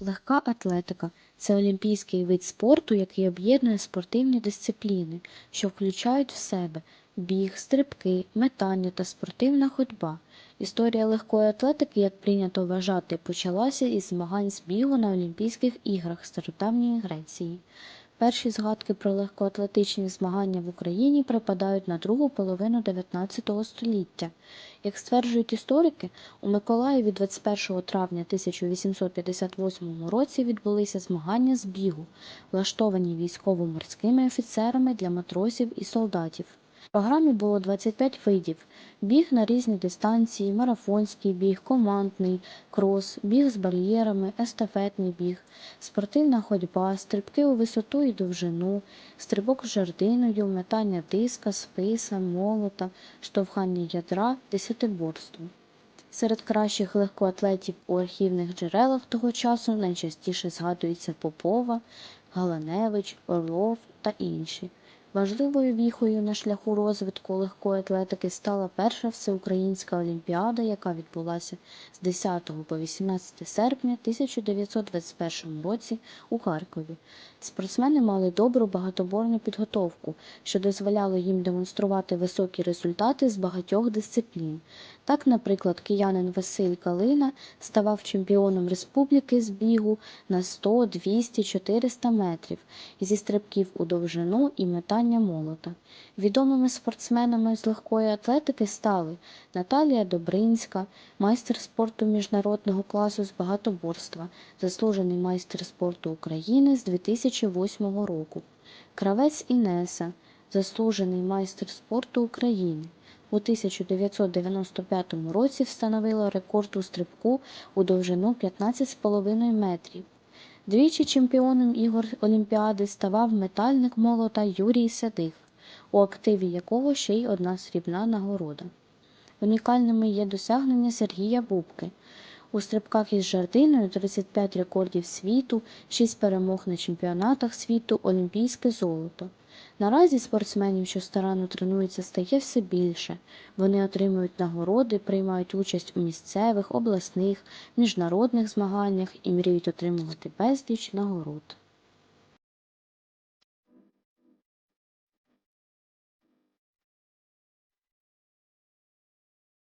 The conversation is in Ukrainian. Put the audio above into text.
Легка атлетика це олімпійський вид спорту, який об'єднує спортивні дисципліни, що включають в себе біг, стрибки, метання та спортивна ходьба. Історія легкої атлетики, як прийнято вважати, почалася із змагань з бігу на Олімпійських іграх Стародавньої Греції. Перші згадки про легкоатлетичні змагання в Україні припадають на другу половину 19 століття. Як стверджують історики, у Миколаєві 21 травня 1858 році відбулися змагання з бігу, влаштовані військово-морськими офіцерами для матросів і солдатів. Програмі було 25 видів: біг на різні дистанції, марафонський біг, командний, крос, біг з бар'єрами, естафетний біг, спортивна ходьба, стрибки у висоту і довжину, стрибок з жердиною, метання диска, списа, молота, штовхання ядра, десятиборство. Серед кращих легкоатлетів у архівних джерелах того часу найчастіше згадуються Попова, Галаневич, Орлов та інші. Важливою віхою на шляху розвитку легкої атлетики стала перша всеукраїнська олімпіада, яка відбулася з 10 по 18 серпня 1921 році у Харкові. Спортсмени мали добру багатоборну підготовку, що дозволяло їм демонструвати високі результати з багатьох дисциплін. Так, наприклад, киянин Василь Калина ставав чемпіоном республіки з бігу на 100, 200, 400 метрів зі стрибків у довжину і метання молота. Відомими спортсменами з легкої атлетики стали Наталія Добринська, майстер спорту міжнародного класу з багатоборства, заслужений майстер спорту України з 2008 року, Кравець Інеса, заслужений майстер спорту України. У 1995 році встановила рекорд у стрибку у довжину 15,5 метрів. Двічі чемпіоном ігор Олімпіади ставав метальник молота Юрій Седих, у активі якого ще й одна срібна нагорода. Унікальними є досягнення Сергія Бубки. У стрибках із жардиною 35 рекордів світу, 6 перемог на чемпіонатах світу, олімпійське золото. Наразі спортсменів, що старанно тренуються, стає все більше. Вони отримують нагороди, приймають участь у місцевих, обласних, міжнародних змаганнях і мріють отримувати безліч нагород.